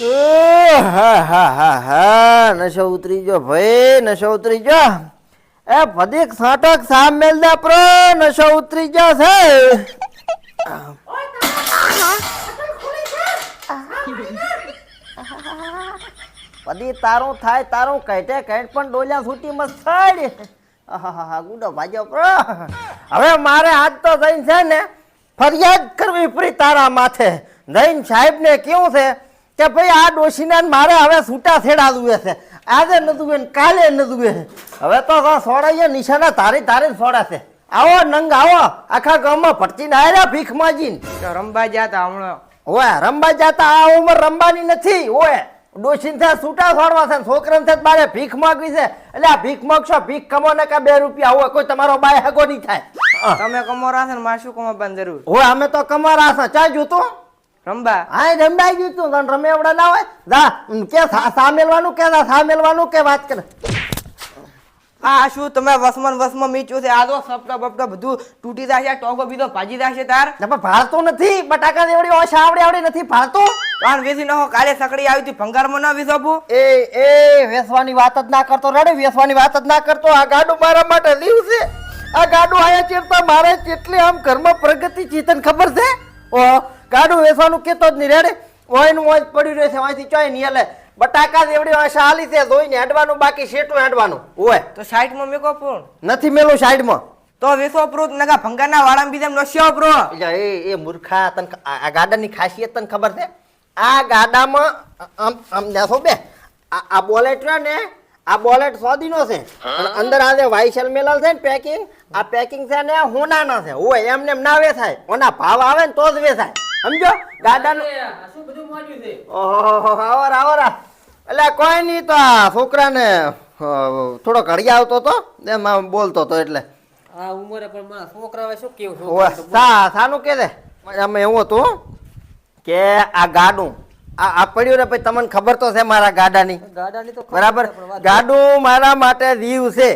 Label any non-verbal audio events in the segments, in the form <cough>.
હા હા હા હા નશો ઉતરી ગયો ભાઈ, નશો ગયો. એ ભદીક સાટક સામ મેલ પ્રો, નશો ઉતરી ગયો છે. પદી તારું થાય, તારું કહેટે કહેટ પણ ડોલ્યા છૂટી મસ્ત ગુડો ભાજો પ્રો. હવે મારે આજ તો જઈને છે ને ફરિયાદ કરવી પડી તારા માથે. જૈન સાહેબ ને કેવું છે? કે ભાઈ આ ડોશીને મારે હવે છૂટા છેડા દુએ છે. આજે ન ને કાલે ન છે. હવે તો સોડાઈએ નિશાના તારી તારી સોડાશે. આવો નંગ આવો. આખા ગામમાં ભટકીને આવ્યા ભીખ માજીને રમવા જાતા હમણાં. ઓય રમવા જાતા આ ઉંમર રમવાની નથી. ઓય ડોશીને થાય છૂટા છોડવા છે છોકરાને થાય મારે ભીખ માગવી છે. એટલે આ ભીખ માગશો ભીખ કમો ને કા બે રૂપિયા. હોય કોઈ તમારો બાય હગો નહીં થાય. તમે કમો રાખે ને મારે શું કમાવાની જરૂર? હોય અમે તો કમારા રાખે ચા જોતું રમવા હા રમવાઈ ગયું તું. તને રમેવડા ના હોય? જા કે સા- સામેલવાનું કે સામેલવાનું કે વાત કરે. આ શું તમે વસમન વસમાં મીચ્યું છે? આ તો સપકા બપકા બધું તૂટી જશે ટોગો બીજો ભાજી જશે તાર. પણ ભાળતો નથી. બટાકા જેવડી ઓછા આવડે આવડે નથી. ભાળતું? કાન વેસી નાખો કાલે સકડી આવી હતી ભંગારમાં ના વિસોપું એ એ વેસવાની વાત જ ના કરતો. રડે વેસવાની વાત જ ના કરતો. આ ગાડું મારા માટે લીવ છે. આ ગાડું આયા ચેરતા મારે કેટલી આમ ઘરમાં પ્રગતિ ચેતન ખબર છે? ઓ ગાડું વેસવાનું કેતો જ નહીં. રેડે? ઓયનું ઓય જ પડ્યું રહેશે. વાંચી ચોય નહીં એટલે બટાકા જેવડી ઓછા હાલી છે ધોઈને હેડવાનું બાકી શેટું હેડવાનું? ઓય. તો સાઈડમાં મેકો પણ નથી મેલું સાઈડમાં. તો વેસો પ્રો નગા ભંગાના વાળા બીજા નસ્યો પ્રો એ એ મૂર્ખા તને આ ગાડાની ખાસિયત તને ખબર છે? આ ગાડામાં આમ આમ દેખો બે. આ બોલેટ છે ને આ બોલેટ સોદીનો છે. અંદર આ જે વાઇસલ મેલલ છે ને પેકિંગ આ પેકિંગ છે ને હોનાના છે. હોય એમને એમ ના વેચાય. ઓના ભાવ આવે ને તો જ વેચાય. સમજો? ગાડાનું ઓહો આવર આવર એટલે કોઈ નહીં તો આ છોકરાને થોડો ઘડી આવતો તો એમાં બોલતો તો એટલે. આ ઉંમરે પણ મારા છોકરા શું કેવું સા સાનું કે દે અમે એવું હતું કે આ ગાડું આ આ પડ્યું ને પછી તમને ખબર તો છે મારા ગાડાની. ગાડાની તો બરાબર? છે, ગાડું મારા માટે જીવ છે.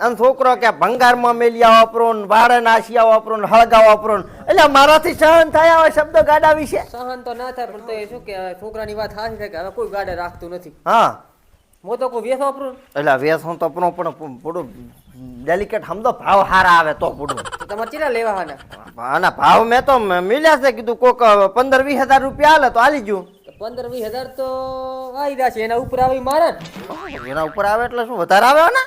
અને છોકરો કે ભંગારમાં મેલિયા વાપરો ને વાળે નાસિયા વાપરો ને હળગા વાપરો ને. એટલે મારાથી સહન થયા હોય શબ્દો ગાડા વિશે? સહન તો ના થાય પણ તો એ શું કે છોકરાની વાત હાથ છે કે હવે કોઈ ગાડા રાખતું નથી. હા. હું તો કોઈ વેસ વાપરું એટલે હું તો પણ પણ થોડું ડેલિકેટ સમજો ભાવ હારા આવે તો પૂરું તમારે ચીલા લેવા આના ભાવ મેં તો મિલ્યા છે કીધું કોક પંદર વીસ હજાર રૂપિયા હાલે તો હાલી જુ પંદર વીસ હજાર તો આવી રહ્યા છે એના ઉપર આવી મારે એના ઉપર આવે એટલે શું વધારે આવે ને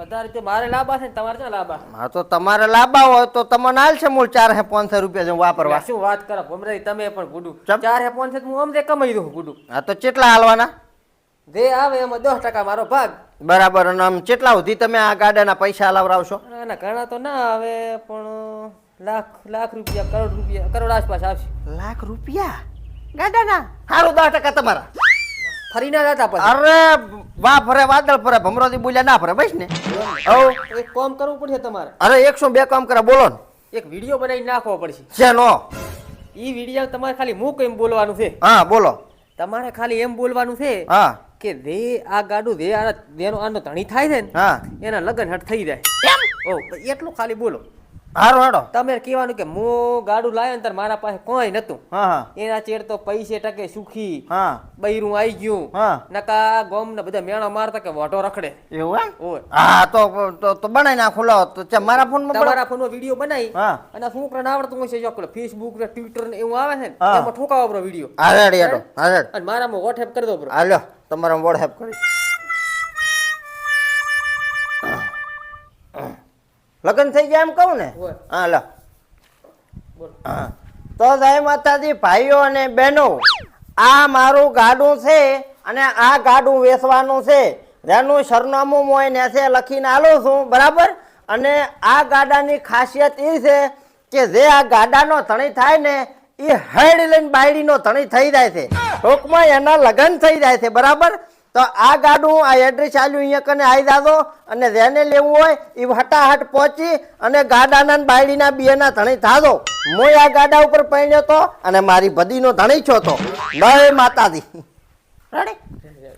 વધારે તો મારે લાભ છે ને તમારે ક્યાં લાભ હા તો તમારે લાંબા હોય તો તમને હાલ છે મૂળ ચાર હે પાંચસો રૂપિયા વાપરવા. શું વાત કરો? ભમરે તમે પણ ગુડું. ચાર હે પાંચસો હું અમને કમાઈ દઉં ગુડું. હા તો કેટલા હાલવાના? જે આવે એમાં દસ ટકા મારો ભાગ. બરાબર અને આમ કેટલા સુધી તમે આ ગાડાના પૈસા હલાવરાવશો ના ઘણા તો ના આવે પણ લાખ લાખ રૂપિયા કરોડ રૂપિયા કરોડ આસપાસ આવશે. લાખ રૂપિયા? ગાડાના? સારું દસ ટકા તમારા. ફરી ના જતા પછી? અરે વા ફરે વાદળ ફરે ભમરોથી બોલ્યા ના ફરે બસ ને. હવ. એક કામ કરવું પડશે તમારે. અરે એકસો બે કામ કરે બોલો ને. એક વીડિયો બનાવી નાખવો પડશે. નો. ઈ વીડિયો તમારે ખાલી મૂક એમ બોલવાનું છે. હા બોલો. તમારે ખાલી એમ બોલવાનું છે હા. કે રે આ ગાડું રે આ દેનો આનો ધણી થાય છે ને હા. એના લગન હટ થઈ જાય. ઓ એટલું ખાલી બોલો. હારું હાડો તમે કહેવાનું કે હું ગાડું લાવ્યો ને તાર મારા પાસે કોઈ નતું. એના ચેડ તો પૈસે ટકે સુખી. હા. બૈરું આવી ગયું. હા. નકા ગોમ ને બધા મેણા મારતા કે વોટો રખડે. એવું હા તો તો બનાવી નાખો લાવો તો મારા ફોનમાં મારા ફોન ફોનમાં વીડિયો બનાવી હા. અને છોકરાને આવડતું હોય છે જો ફેસબુક ને ટ્વિટર ને એવું આવે છે ને. એમાં ઠોકાવો બરો વીડિયો. હા રેડી હા? રેડ અને મારામાં વોટ્સએપ કરી દો બરો. હા તમારા વોટ્સએપ કરી. લગ્ન થઈ ગયા એમ કહું ને? હા લો. હા. તો જય માતાજી ભાઈઓ અને બહેનો આ મારું ગાડું છે અને આ ગાડું વેચવાનું છે. જેનું સરનામું હું એને છે લખીને આલું છું બરાબર? અને આ ગાડાની ખાસિયત એ છે કે જે આ ગાડાનો ધણી થાય ને એ હેડ લઈને બાયડીનો ધણી થઈ જાય છે. ટૂંકમાં એના લગ્ન થઈ જાય છે બરાબર? તો આ ગાડું આ એડ્રેસ આલ્યું અહીંયા કને આવી દાદો અને જેને લેવું હોય એ હટાહટ પહોંચી અને ગાડાના બાયડીના બેના ધણી થાદો મોય આ ગાડા ઉપર પહેણ્યો તો અને મારી ભદીનો ધણી છો તો. નય માતાજી. રેડી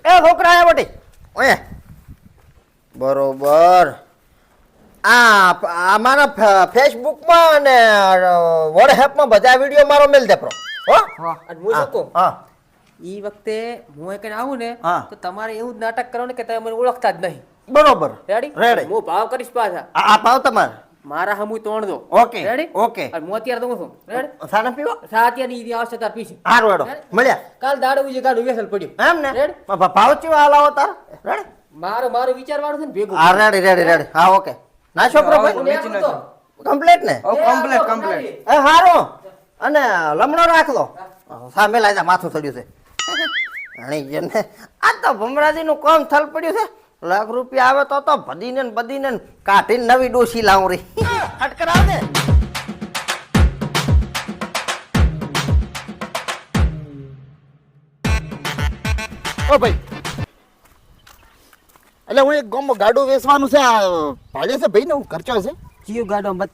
એ છોકરા એ બટી ઓય. બરોબર. આ અમારા આ મારા ફેસબુકમાં અને વોટ્સએપમાં બધા વીડિયો મારો મેલ દે પ્રો હો. અને હું શું કહું હા. ઈ વખતે હું કઈ આવું ને હા. તો તમારે એવું જ નાટક કરવાનું ને કે તમે મને ઓળખતા જ નહીં. બરોબર. રેડી રેડી હું ભાવ કરીશ પાછા. આ ભાવ તમારે? મારા હમુ તોણ દો. Okay, ready okay. અને હું અત્યારે દઉં છું. રેડી સાના પીવો? સાત ઈ આવશે તાર પીસી હાર વાડો મળ્યા. કાલ દાડો ઉજે ગાડું વેસલ પડ્યું. એમ ને? રેડી? ભાવ ચીવા હાલાવો તાર? રેડી મારો મારો વિચારવાનું છે ને ભેગો. હા રેડી રેડી રેડી હા ઓકે ના છોકરો હું ભાઈ? કમ્પ્લીટ ને? ઓ કમ્પ્લીટ કમ્પ્લીટ એ હારો. અને લમણો રાખ દો સામે લાઈ માથું ચડ્યું છે. જેને આ તો ભમરાજીનું કામ થલ પડ્યું છે? લાખ રૂપિયા આવે તો તો ભદીને બદીને કાઢીને નવી ડોસી લાવું રે દે. ઓ ભાઈ. એટલે હું એક ગામમાં ગાડું વેચવાનું છે આ ભાડે છે ભાઈ ને હું ખર્ચો છે? જીવ ગાડો મત?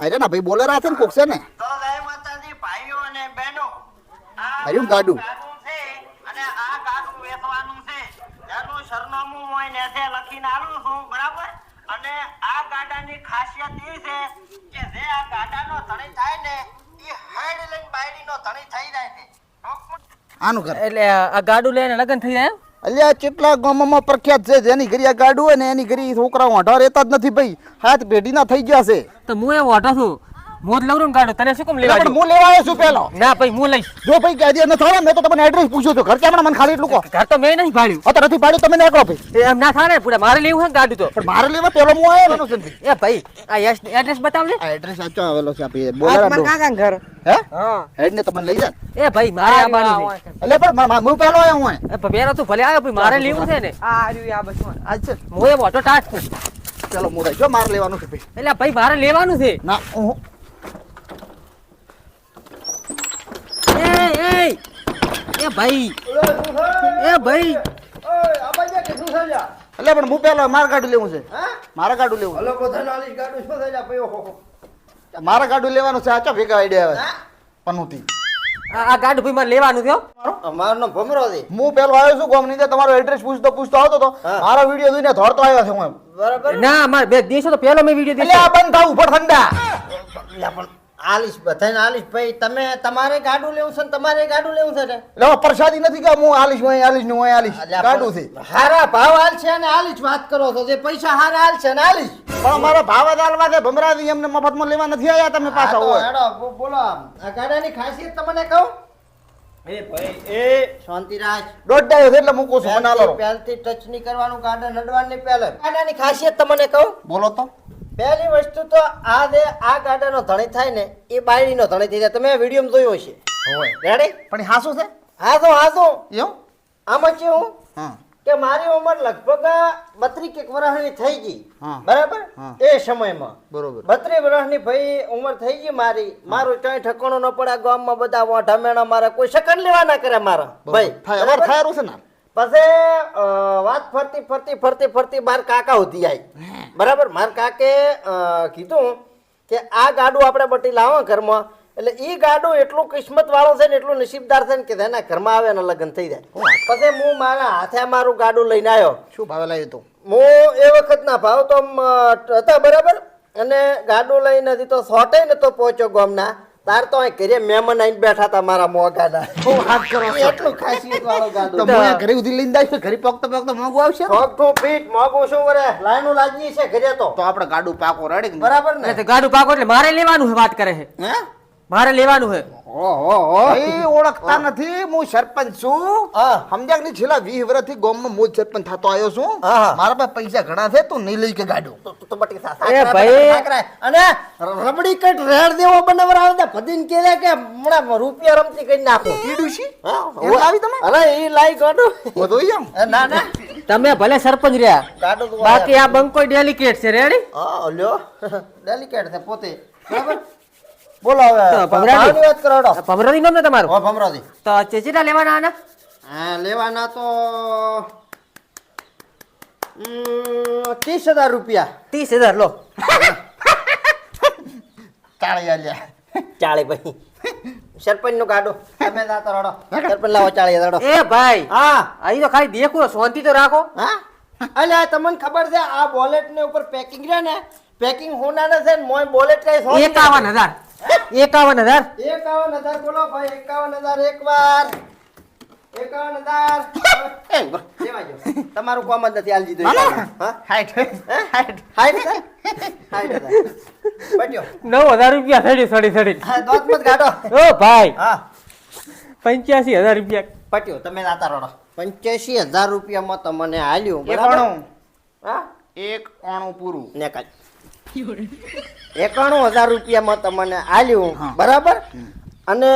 અરે ના ભાઈ બોલે છે ને કોક છે ને? તો જય માતાજી ભાઈઓ અને બહેનો. આ ગાડું ગાડું છે અને આ ગાડું વેચવાનું છે એનું સરનામું હોય લખીને આલું છું બરાબર? અને આ ગાડાની ખાસિયત એ છે કે જે આ ગાડાનો ધણી થાય ને એ હાઈડ લઈને બાયડીનો ધણી થઈ જાય છે. આનું ઘર એટલે આ ગાડું લઈને લગન થઈ જાય અલ્યા કેટલા ગામોમાં પ્રખ્યાત છે જેની ઘરી આ ગાડું હોય ને એની ઘરી છોકરાઓ હઠા રહેતા જ નથી ભાઈ. હાથ પેઢીના થઈ ગયા છે. તો હું એ ઓટો છું હું લવરું ને તને શું કેમ લેવા પણ હું લેવા આવ્યો છું પેલો. ના ભાઈ હું લઈશ. જો ભાઈ કે ન થાય મેં તો તમને એડ્રેસ પૂછ્યો તો ઘર કેમ મને ખાલી એટલું કહો. ઘર તો મેં નહીં ભાડ્યું. અત્યારે નથી પાડ્યું તમે નીકળો ભાઈ. એમ ના થાય ને પૂરા મારે લેવું છે ને તો. પણ મારે લેવા પેલો હું આવ્યો છે ભાઈ? એ ભાઈ આ એડ્રેસ બતાવજે. આ એડ્રેસ સાચો આવેલો છે આપી બોલેરા ડો. કાકા ઘર. હે? હા. હેડ ને તમને લઈ જા. એ ભાઈ મારે આવવાનું છે એટલે પણ હું પેલો આવ્યો હું પેલો તું ભલે આવ્યો ભાઈ મારે લેવું છે ને. આ રહ્યું આ બસ આ છે. હું એ ઓટો ટાટ છું ચલો જો મારે લેવાનું છે ભાઈ. એટલે ભાઈ મારે લેવાનું છે. ના હું એ એ એ ભાઈ. એ ભાઈ. એટલે પણ હું પેલા મારા ગાડું લેવું છે? મારે ગાડું લેવું મારા ગાડું લેવાનું છે આચો ભેગા આઈડિયા આવે પનુતી. આ આ ગાડું ભાઈ મારે લેવાનું થયો? અમારો મારું? નામ ભમરો છે. હું પેલો આવ્યો છું ગોમ નીચે તમારો એડ્રેસ પૂછતો પૂછતો આવતો તો મારો વીડિયો જોઈને ધોરતો આવ્યો છે હું બરાબર. ના મારે બે દેશો તો પેલો મેં વીડિયો એટલે દેખ્યો. આ બંધ થાવ ઉપર ઠંડા. લા પણ આલીશ બધાને આલીશ. ભાઈ તમે તમારે ગાડું લેવું છે ને તમારે ગાડું લેવું છે ને? એટલે પ્રસાદી નથી કે હું આલીશ હું આલીશ ને હું આલીશ? ગાડું છે. હારા ભાવ હાલ છે અને આલીશ વાત કરો છો. જે પૈસા હારા હાલ છે ને આલીશ. પણ મારો ભાવ જ આલવા છે ભમરાજી એમને મફતમાં લેવા નથી આવ્યા તમે પાછા હોય. હેડો, બોલો આમ. આ ગાડાની ખાસિયત તમને કહું? એ ભાઈ એ શાંતિરાજ. દોઢ એટલે મૂકું છું મને પહેલથી ટચ નહીં કરવાનું ગાડા નડવાની પહેલે. ગાડાની ખાસિયત તમને કહું? બોલો તો. પહેલી વસ્તુ તો આ જે આ ગાડાનો ધણી થાય ને એ બાયડીનો ધણી થઈ જાય. તમે વીડિયો જોયો હશે. હોય. રેડી પણ હાસું છે? હા તો હા તો એવું? આમાં કેવું કે મારી ઉંમર લગભગ બત્રીસ એક વર્ષની થઈ ગઈ. બરાબર? એ સમયમાં. બરોબર. બત્રીસ વર્ષની ભાઈ ઉંમર થઈ ગઈ મારી. મારું ક્યાંય ઠકાણું ન પડે. ગામમાં બધા ઢમેણા મેણા મારા કોઈ શકન લેવા ના કરે મારા. ભાઈ. ખબર અમારે છે ને? પછી વાત ફરતી ફરતી ફરતી ફરતી માર કાકા ઉધી આવી બરાબર? માર કાકે કીધું કે આ ગાડું આપણે બટી લાવો ઘરમાં. એટલે એ ગાડું એટલું કિસ્મત વાળો છે ને એટલું નસીબદાર છે ને કે તેના ઘરમાં આવે અને લગ્ન થઈ જાય. પછી હું મારા હાથે મારું ગાડું લઈને આવ્યો શું ભાવે લાવ્યું તું? હું એ વખતના ભાવ તો હતા બરાબર? અને ગાડું લઈને હજી તો સોટે ને તો પહોંચ્યો ગામના. તાર તો અહીં ઘરે મહેમાન આવીને બેઠા હતા મારા મોગાના હાથ કરો. એટલું ખાસિયત ગાડો. તો ગાડું ઘરે ઉધી લઈને જઈશ ઘરે પગતો પગતો મોંઘું આવશે? ને? તો પીઠ મોગું શું વરે? લાઈનું લાગી છે ઘરે તો. તો આપણે ગાડું પાકો રડે બરાબર ને? ગાડું પાકો એટલે મારે લેવાનું વાત કરે છે. હે? મારે લેવાનું છે ઓળખતા નથી હું સરપંચ છું. સમજ્યા કે છેલ્લા વીસ વર્ષથી ગોમ નો જ સરપંચ થતો આવ્યો છું. મારા પાસે પૈસા ઘણા છે તું નહીં લઈ કે ગાડું. એ ભાઈ. અને રબડી કટ રેડ દેવો બનાવરાવે ને ભદીને છે કે હમણાં રૂપિયા રમતી કરી નાખો. કીડું છે હા, લાવી તમે? અરે એ લાઈ ગાડું. બધો એમ. ના ના. તમે ભલે સરપંચ રહ્યા. બાકી આ બંકો ડેલિકેટ છે રેડી હા લ્યો. <laughs> ડેલિકેટ છે પોતે. બરાબર? બોલો હવે. ભાવની વાત કરો હેડો. નામ ને તમારું? હો ભમરાજી તો ચેચીના લેવાના આના? હા લેવાના તો ત્રીસ હજાર રૂપિયા. ત્રીસ હજાર લો. ચાળી આલ્યા ચાલે ભાઈ. સરપંચનું કાઢો તમે જાતો રડો. સરપંચ લાવો ચાળી રડો. એ ભાઈ હા. અહીં તો ખાલી દેખું શાંતિ તો રાખો. હા? અલ્યા તમને ખબર છે આ બોલેટ ને ઉપર પેકિંગ રહે ને? પેકિંગ હોનાને છે ને મોય બોલેટ કઈ એકાવન હજાર. એકાવન હજાર બોલો ભાઈ એકાવન હજાર એક વાર એકાવન હજાર. <laughs> તમારું કોમ જ નથી આલજી. હા? હાઈટ. Height height. નવ હજાર રૂપિયા સડી સડી સડી હા, દોત મત કાઢો. ઓ ભાઈ. હા. પંચ્યાસી હજાર રૂપિયા. પટ્યો તમે નાતા રડો. પંચ્યાસી હજાર રૂપિયામાં તમને હાલ્યું એક બરાબર? હા એક અણું પૂરું. ને કાઢ <laughs> એકાણું હજાર રૂપિયામાં તમને આલ્યું. બરાબર? અને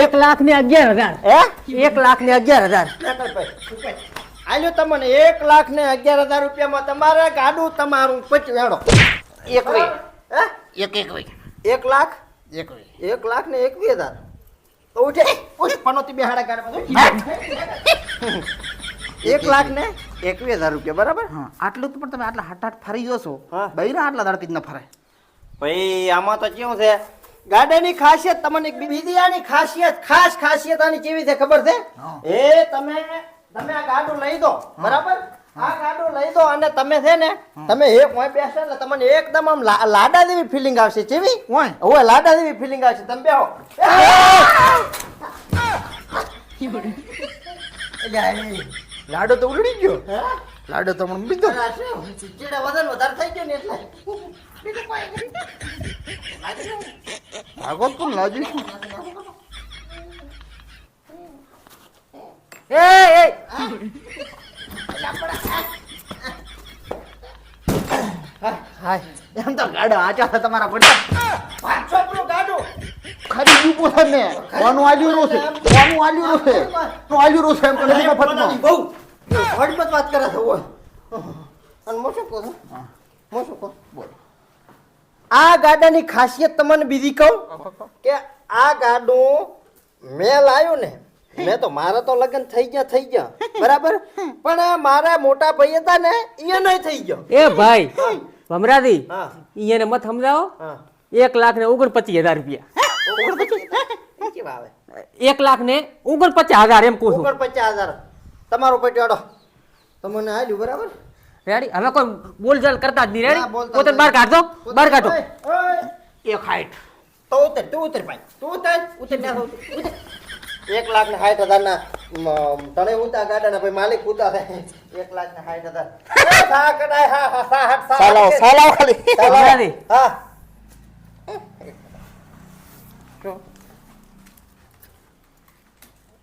એક લાખ ને અગિયાર હજાર. હે? એક લાખ ને અગિયાર હજાર આલ્યું તમને એક લાખ ને અગિયાર હજાર રૂપિયામાં તમારે ગાડું તમારું પચવેડો એક વે. હે? એક એક વે. એક લાખ? એક એક લાખ ને એકવીસ હજાર. તો ઉઠે. પનોતી બેહાડા કાઢે એક લાખ ને એકવીસ હજાર રૂપિયા બરાબર? હા આટલું તો પણ તમે આટલા હાટ હાટ ફરી જોશો હા. બૈરા આટલા દાડકી ના ફરાય. ભાઈ આમાં તો કેવું છે? ગાડાની ખાસિયત તમને બીજી આની ખાસિયત ખાસ ખાસિયત આની કેવી છે ખબર છે? એ તમે તમે આ ગાડું લઈ દો બરાબર? આ ગાડું લઈ દો અને તમે છે ને તમે એક હોય બેસો એટલે તમને એકદમ આમ લાડા જેવી ફિલિંગ આવશે. જેવી ઓય. હવે લાડા જેવી ફિલિંગ આવશે. તમે બેહો. લાડો તો ઉલડી ગયો. હે? લાડો તો મને બીજો. વજન વધારે થઈ ગયું ને એટલે. તો લાજી એ એ. હાય એમ તો ગાડો આચા છે તમારા પડ્યા આપણું ગાડું. ખરી ગયું છે ને કોનું આલ્યું રો છે કોનું આલ્યું રો છે નું આલ્યું રો છે એમ તો નથી મફતમાં બહુ હળમત વાત કરે છે ઓય. અને મોટો કો છો? કો બોલ. આ ગાડાની ખાસિયત તમને બીજી કહું કે આ ગાડું મેં લાવ્યું ને મેં તો મારા તો લગ્ન થઈ ગયા થઈ ગયા. બરાબર? પણ મારા મોટા ભાઈ હતા ને એ નહીં થઈ ગયો. એ ભાઈ ભમરાદી હા. ઈયને મત સમજાવો. એક લાખ ને ઓગણપચીસ હજાર રૂપિયા. આવે એક લાખ ને ઓગણપચાસ હજાર એમ કહું છું ઉપર પચાસ હજાર. તમારો પટ્યાડો તમને હાલ્યું બરાબર? રેડી હવે કોઈ બોલ ચાલ કરતા જ નહીં. રેડી પોતે બહાર નહીં. બહાર કાઢો. એક હાઈટ તો ઉતર તું ઉતર ભાઈ. તું ઉતર. ઉતર ના ઉતર. એક લાખ ને સાઠ હજાર ના તણે ઉતા ગાડા ના ભાઈ માલિક ઉતા થાય એક લાખ ને સાઠ હજાર. હા, હા, સાલાવ. સાલાવ ખાલી. સાલાવ. ભમરાદી.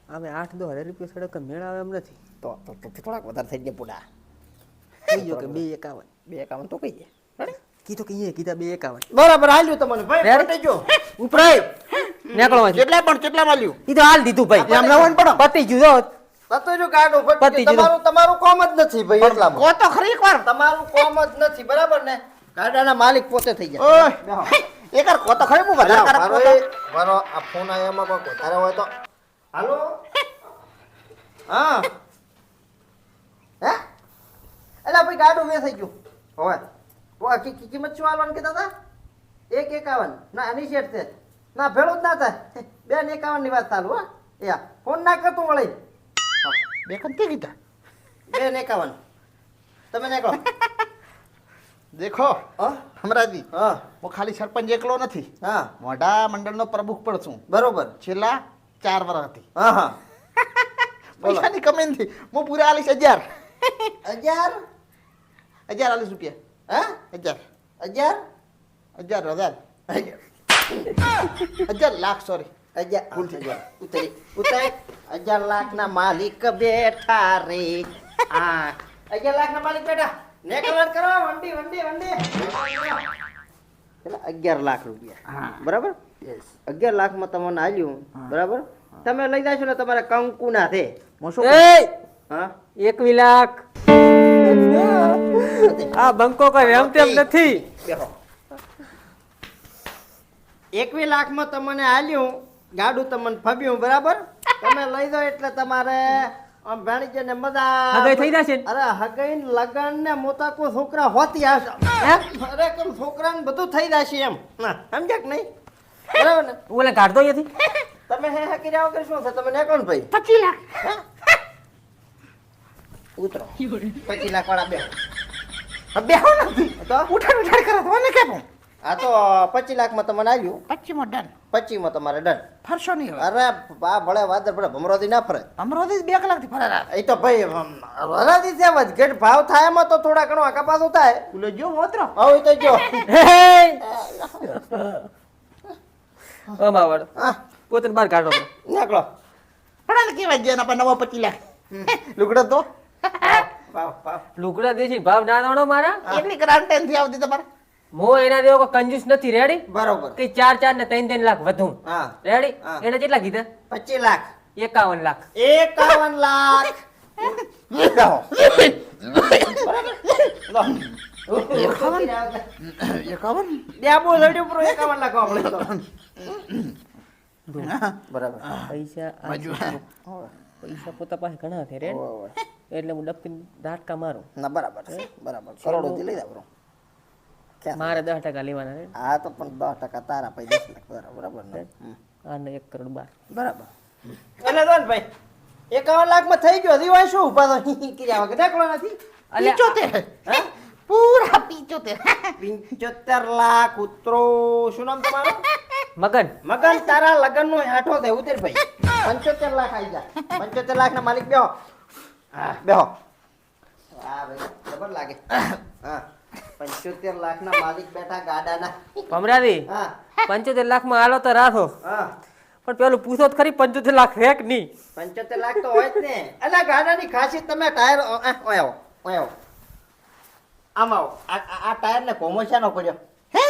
હા આઠ દો હજાર રૂપિયા સડક મેળ આવે એમ નથી. તો થોડાક વધારે થઈ ગયા પૂડા. કહી ગયો કે બે એકાવન? બે એકાવન તો કહીએ દે કીધું કે અહીંયા કીધા બે એકાવન. બરાબર હાલ્યું તમને. ભાઈ રેડી? ગયો. ઉપરાય નીકળવા છે કેટલા પણ કેટલા માલ્યું ઈ તો હાલ દીધું ભાઈ. એમ ના હોય ને પતી ગયું જો જો. પતી. તમારું તમારું કોમ જ નથી ભાઈ એટલામાં. કો તો ખરી એકવાર. તમારું કોમ જ નથી બરાબર ને? ગાડાના માલિક પોતે થઈ ગયા. ઓય. એકવાર કો તો ખરી હું વધારે અલા, મારો મારો આ ફોન આયો એમાં કોઈ વધારે હોય તો. હાલો? હા. હે? એલા ભાઈ ગાડું થઈ ગયું. હવે. ઓ આ કી- કિંમત શું આલવાનું કીધા હતા? એક એકાવન. ના આની શેઠ છે. ના ભેળું જ ના થાય. બે ને એકાવનની વાત ચાલુ હા. યા ફોન ના કરતું વળી. બે કમ કે કીધા? બે ને એકાવન. તમે નીકળો દેખો હા? હમરાજી હા. ખાલી સરપંચ એકલો નથી. મોઢા મંડળનો પ્રમુખ પણ છું. બરોબર. છેલ્લા ચાર વર્ષથી હા બોલો. <laughs> પૈસાની કમી નથી. હું પૂરા આલીશ હજાર અગિયાર? હજાર આલીશ રૂપિયા. હા? હજાર હજાર હજાર. અગિયાર. હજાર લાખ સોરી અગિયાર. ભૂલ થઈ ગઈ. ઉતરી ઉતરી. અગિયાર લાખ ના માલિક બેઠા રે. આ અગિયાર લાખ ના માલિક બેઠા? નેકલવાટ કરો વંડી વંડી વંડી. પેલા અગિયાર લાખ રૂપિયા. હા. બરાબર? અગિયાર લાખમાં તમને આલ્યું. બરાબર? તમે લઈ જાશો ને તમારે કંકુ ના છે હું શું એ! હા? એકવી લાખ. આ બંકો કોઈ એમ તેમ નથી. બેહો. એકવી લાખમાં તમને આલ્યું ગાડું તમને ફબ્યું બરાબર? તમે લઈ દો એટલે તમારે આમ ભાણીજે ને મજા હગાઈ થઈ જશે અરે હગાઈ લગન ને મોટા કો છોકરા હોતી આવશે અરે કેમ છોકરા ને બધું થઈ જશે એમ. સમજ્યા કે નહીં? બરાબર ને? ઓલે કાઢતો અહીંયાથી? તમે હે હે કર્યા વગર શું છે? તમે ને કોણ ભાઈ. પચીસ લાખ. ઉતરો. લાખ વાળા બે બેહો નથી તો? ઉઠાડ ઉઠાડ કરો તો મને કેમ આ તો પચીસ લાખમાં તમને આવ્યું. પચીસમાં ડન. પચીમાં તમારે ડન. ફરશો નહીં હવે. અરે આ ભલે વાદર ભલે ભમરોથી ના ફરે. અમરાવતી બે કલાકથી ફરે એ તો ભાઈ વરાથી છે વધઘટ ભાવ થાય એમાં તો થોડા ઘણો આકા થાય. પેલો જો વોતરો. હવે તો જો. ઓ માવડ આ પોતાને બહાર કાઢો. નીકળો. પડાલ કેવાય જે એના પર નવા પચી લાખ લુગડો તો? <laughs> લુગડા દેજી ભાવ ના દોડો મારા એટલી થી આવતી તમારે? હું એના જેવો કંજૂસ નથી. રેડી બરોબર. કે ચાર ચાર ને ત્રણ ત્રણ લાખ વધુ. હા. રેડી એને કેટલા કીધા? પચીસ લાખ. એકાવન લાખ. એકાવન લાખ. એકાવન? એકાવન? ડેબુ લડ્યું પર. એકાવન લાખ બરાબર. પૈસા પૈસા પોતા પાસે ઘણા છે. રેડી. એટલે હું ડબકી દાટકા મારું. ના બરાબર છે. બરાબર. કરોડોથી લઈ જાવ? મારે દસ ટકા લેવાના રે હા તો પણ દસ ટકા તારા પછી દસ લાખ બરાબર બરાબર ને અને એક કરોડ બાર બરાબર અને તો ભાઈ એકાવન લાખમાં થઈ ગયો દિવાળી શું ઊભા તો કર્યા વગર નીકળો નથી પિચોતેર પૂરા પિચોતેર પંચોતેર લાખ ઉતરો શું નામ તમારું મગન મગન તારા લગન નો હેઠો દે ઉતેર ભાઈ પંચોતેર લાખ આવી જા પંચોતેર લાખ ના માલિક બેહો હા બેહો હા ભાઈ ખબર લાગે હા પંચોતેર લાખ ના માલિક બેઠા ગાડાના. ભમરાદી હા. પંચોતેર લાખમાં હાલો તો રાખો. પણ પેલું પૂછો તો ખરી પંચોતેર લાખ હે કે નહીં. પંચોતેર લાખ તો હોય જ ને. અલા ગાડાની ખાસિયત તમે ટાયર ઓયો ઓય આવો ઓય આવો. આમ આવો. આ ટાયર ને કોમોશાનો પડ્યો હે?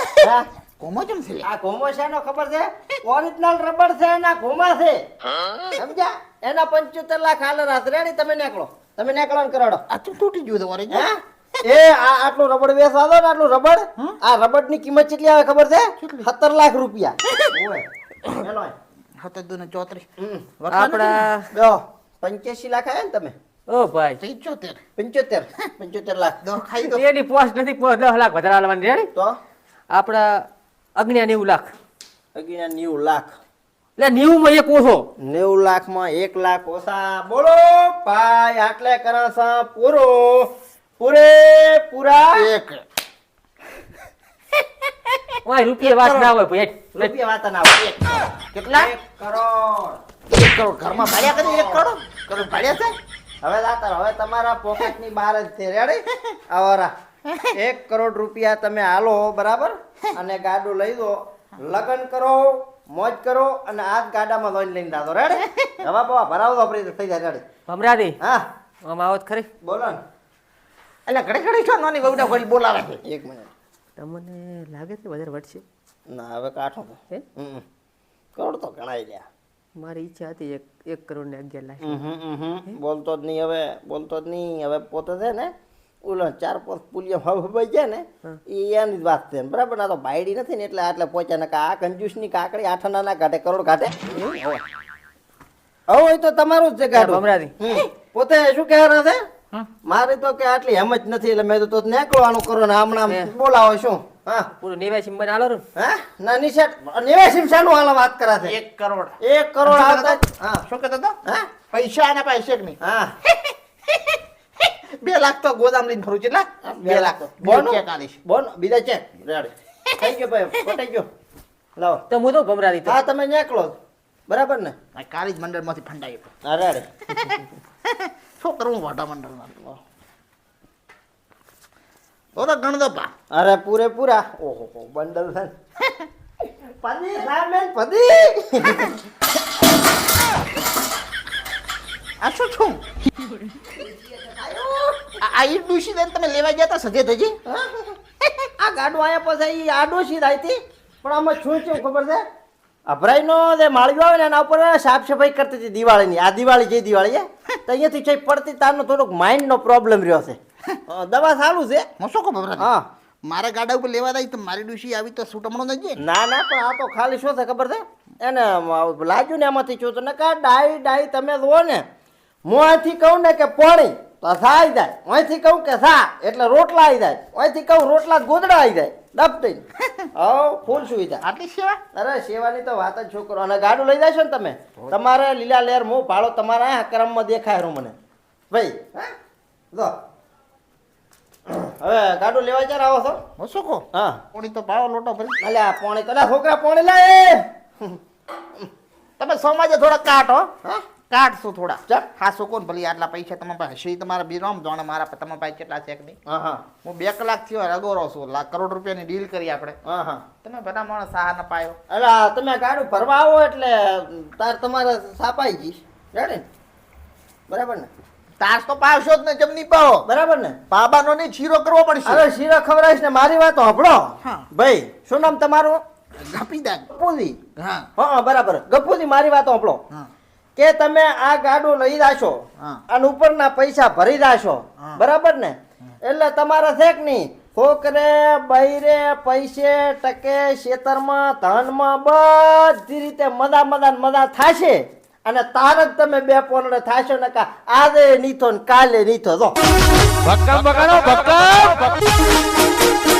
કોમો ચમ છે? આ કોમોશાનો ખબર છે? ઓરિજિનલ રબર છે એના ઘોમા છે. સમજ્યા? એના પંચોતેર લાખ હાલ રાત. રેડી તમે નીકળો. તમે નીકળો ને કરાડો. આ તો તૂટી ગયું ઓરિજિનલ? એ આ આટલું રબડ દો ને આટલું રબડ આ રબડની કિંમત કેટલી આવે ખબર છે? સત્તર લાખ રૂપિયા. સત્તર દુ ને ચોત્રીસ. આપડા પંચ્યાસી લાખ આવ્યા ને તમે? ઓ ભાઈ. પિચોતેર. પંચોતેર. પંચોતેર લાખ. દો ખાઈ દો. એની પોસ્ટ નથી દસ લાખ વધારે હાલવાની. રેડી તો? આપડા અગ્નિયા નેવું લાખ. અગિયાર નેવું લાખ. એટલે નેવું માં એક ઓછો. નેવું લાખમાં એક લાખ ઓછા. બોલો ભાઈ આટલે કરાસા પૂરો. પૂરે પૂરા. એક. ઓય રૂપિયા વાત ના હોય ભાઈ રૂપિયા વાત ના હોય. કેટલા? એક કરોડ. એક કરોડ. ઘરમાં ભાડ્યા કરી એક કરોડ? કરોડ ભાડ્યા છે? હવે દાતર હવે તમારા પોકેટની બહાર જ છે. રેડી આવરા. એક કરોડ રૂપિયા તમે હાલો બરાબર? અને ગાડું લઈ દો. લગન કરો મોજ કરો અને આ જ ગાડામાં લોન લઈને દાદો રેડી હવા બવા ભરાવો તો થઈ જાય રેડી ભમરાદી હા. આમ આવત ખરી. બોલો ને. એટલે ઘડી ઘડી છો નોની વહુડા ઘડી બોલાવે છે. એક મિનિટ. તમને લાગે છે વધારે વધશે ના હવે કાઠો તો હે? કરોડ તો ગણાઈ ગયા મારી ઈચ્છા હતી એક એક કરોડ ને અગિયાર લાખ. બોલતો જ નહીં હવે બોલતો જ નહીં. હવે પોતે છે ને ઓલો ચાર પાંચ પુલિયા ભાઈ છે ને એ એની જ વાત છે. બરાબર? ના તો બાયડી નથી ને એટલે આટલે પહોંચ્યા ને આ કંજૂસની કાકડી આઠ ના કાઢે કરોડ કાઢે હવે. તો તમારું જ છે ગાડું. પોતે શું કહેવાના છે? મારે તો કે આટલી હેમ જ નથી એટલે મેં તો નીકળવાનું કરો ને હમણાં બોલાવો શું? હા. પૂરું નેવ્યાસી માં હાલો રૂ હા? ના નિશાળ નેવાસી શાનું હાલ વાત કરે છે? એક કરોડ. એક કરોડ આવતા હા. શું કહેતો હતો? હા? પૈસા નહીં હા. બે લાખ તો ગોદામ લઈને ફરું બે લાખ. બોનો? ચેક આલીશ. બોન? બીજા ચેક રેડી. થઈ ગયો ભાઈ પટાઈ ગયો. લાવો. તો હું તો તમે નીકળો બરાબર ને? કાળી જ મંડળમાંથી ફંડાયું હા રેડી શું કરવું વાટા મંડળમાં તો તો ગણ દો પા અરે પૂરેપૂરા. ઓહો બંડલ થાય પદી સામેલ પદી આ શું છું? આ ઈ ડૂસી દેન તમે લેવા ગયા હતા સજે થજી આ ગાડો આયા પછી આ થાય આવી પણ આમાં શું છે ખબર છે? અભરાઈનો જે માળિયો આવે ને એના ઉપર સાફ સફાઈ કરતી હતી દિવાળીની. આ દિવાળી જે દિવાળી છે તો અહીંયાથી છે પડતી તારનો થોડોક માઇન્ડનો પ્રોબ્લેમ રહ્યો છે. દવા સારું છે. હું શું કહું હા. મારા ગાડા ઉપર લેવા દઈ તો મારી ડુસી આવી તો સૂટમણો નથી ના ના પણ આ તો ખાલી શું છે ખબર છે? એને લાગ્યું ને એમાંથી ચો તો ને કા ડાઈ ડાઈ તમે જુઓ ને. હું અહીંથી કહું ને કે પોણી તો સા આવી જાય. અહીંથી કહું કે સા એટલે રોટલા આવી જાય. અહીંથી કહું રોટલા ગોદડા આવી જાય. ડબટી <laughs> હવ ફૂલ સુવિધા. આટલી સેવા? અરે સેવાની તો વાત જ છોકરો. અને ગાડું લઈ જશો ને તમે? તમારે લીલા લેર મો ભાડો તમારા આ ક્રમમાં દેખાય રહ્યું મને. ભાઈ. હા? જો હવે ગાડું લેવા ચાર આવો છો? હું શું કહું? હા. પોણી તો ભાવ લોટો ભરી. અલ્યા પોણી કલા છોકરા પોણી લાય તમે સોમાજે થોડા કાઢો હા? કાઢશો થોડા. ચાલ. હા શું ભલે આટલા પૈસા તમારા પાસે હશે તમારા બીરામ જાણે મારા પાસે તમારા પાસે કેટલા છે કે નહીં? હા બે કલાક થયો રગોરો છું. લાખ કરોડ રૂપિયાની ડીલ કરી આપણે. તમે બધા માણસ સાહ ન પાયો એટલે તમે ગાડું ભરવા આવો એટલે તાર તમારે સાપાઈ જઈશ રેડી? ને બરાબર ને? તાર તો પાવશો જ ને જમની પાવો. બરાબર ને? બાબાનો નહીં શીરો કરવો પડશે. હવે શીરો ખવડાવીશ ને મારી વાત હભળો હા. ભાઈ શું નામ તમારું? ગપી દે ગપુજી હા હા બરાબર. ગપુજી મારી વાત હભળો હા. કે તમે આ ગાડું લઈ જાશો હા. અને ઉપરના પૈસા ભરી જાશો. હા. બરાબર ને? એટલે તમારે છે કે નહીં? છોકરે બૈરે પૈસે ટકે ખેતરમાં ધનમાં બધી રીતે મજા મજા ને મજા થાશે અને તાર જ તમે બે પોનડે થાશો ને કા આજે નીથો ને કાલે નીથો જો. ભક્કમ બગાડો ભક્કમ.